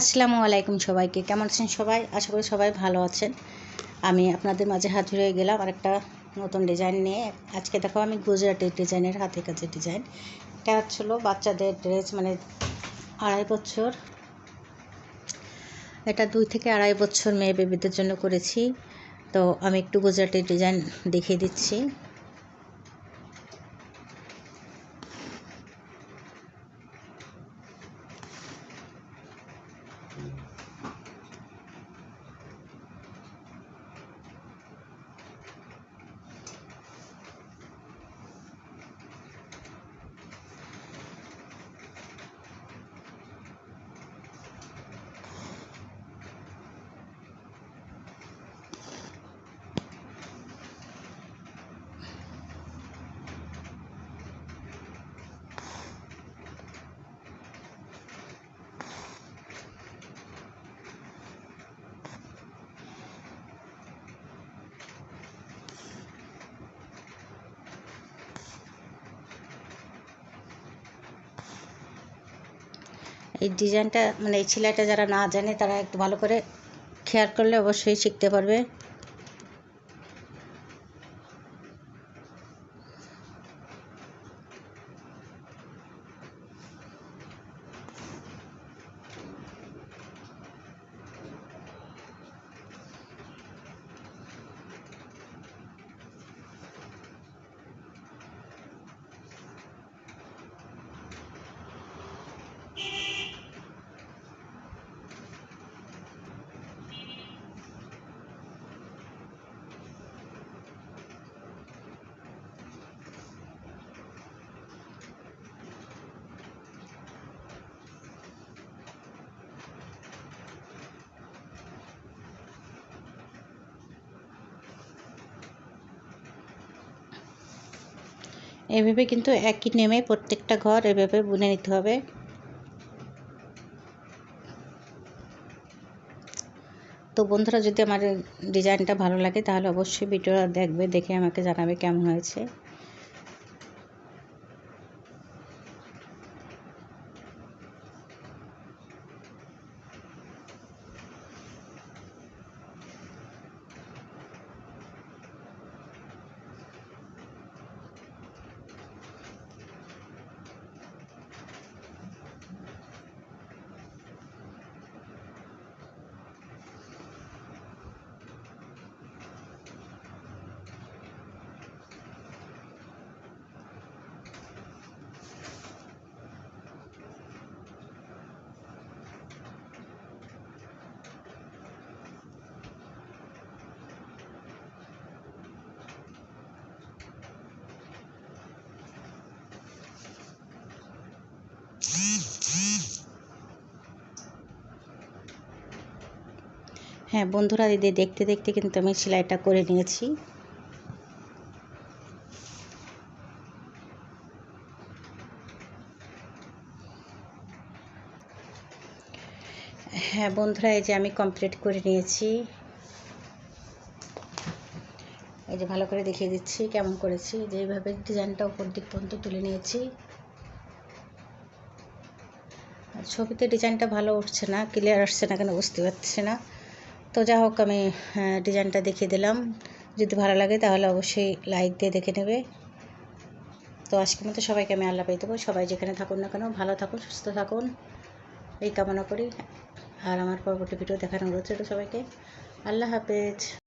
আসসালামু আলাইকুম সবাইকে। কেমন আছেন সবাই? আশা করি সবাই ভালো আছেন। আমি আপনাদের মাঝে হাজির হয়ে গেলাম আর একটা নতুন ডিজাইন নিয়ে। আজকে দেখো আমি গুজরাটের ডিজাইনের হাতে কাছে ডিজাইন এটা হচ্ছিল বাচ্চাদের ড্রেস মানে আড়াই বছর। এটা দুই থেকে আড়াই বছর মেয়ে বেবিদের জন্য করেছি। তো আমি একটু গুজরাটের ডিজাইন দেখিয়ে দিচ্ছি। এই ডিজাইনটা মানে এই সেলাইটা যারা না জানে, তারা একটু ভালো করে খেয়াল করলে অবশ্যই শিখতে পারবে। এভাবে কিন্তু একই নেমে প্রত্যেকটা ঘর এভাবে বুনে নিতে হবে। তো বন্ধুরা, যদি আমার ডিজাইনটা ভালো লাগে, তাহলে অবশ্যই ভিডিওটা দেখবে, দেখে আমাকে জানাবে কেমন হয়েছে। হ্যাঁ বন্ধুরা দিদি দেখতে দেখতে কিন্তু আমি সেলাইটা করে নিয়েছি। হ্যাঁ বন্ধুরা, এই যে আমি কমপ্লিট করে নিয়েছি। এই যে ভালো করে দেখিয়ে দিচ্ছি, কেমন করেছি। যে এইভাবে ডিজাইনটা উপর দিক পর্যন্ত তুলে নিয়েছি। ছবিতে ডিজাইনটা ভালো উঠছে না ক্লিয়ার আসছে না কেন বুঝতে পারছি না। তো যা হোক আমি ডিজাইনটা দেখিয়ে দিলাম। যদি ভালো লাগে তাহলে অবশ্যই লাইক দিয়ে দেখে নেবে। তো আজকের মতো সবাইকে আমি আল্লাহ পেয়ে দেবো। সবাই যেখানে থাকুন না কেন, ভালো থাকুন, সুস্থ থাকুন। এই কামনা করি। আর আমার পরবর্তী ভিডিও দেখানো রয়েছে সবাইকে। আল্লাহ হাফেজ।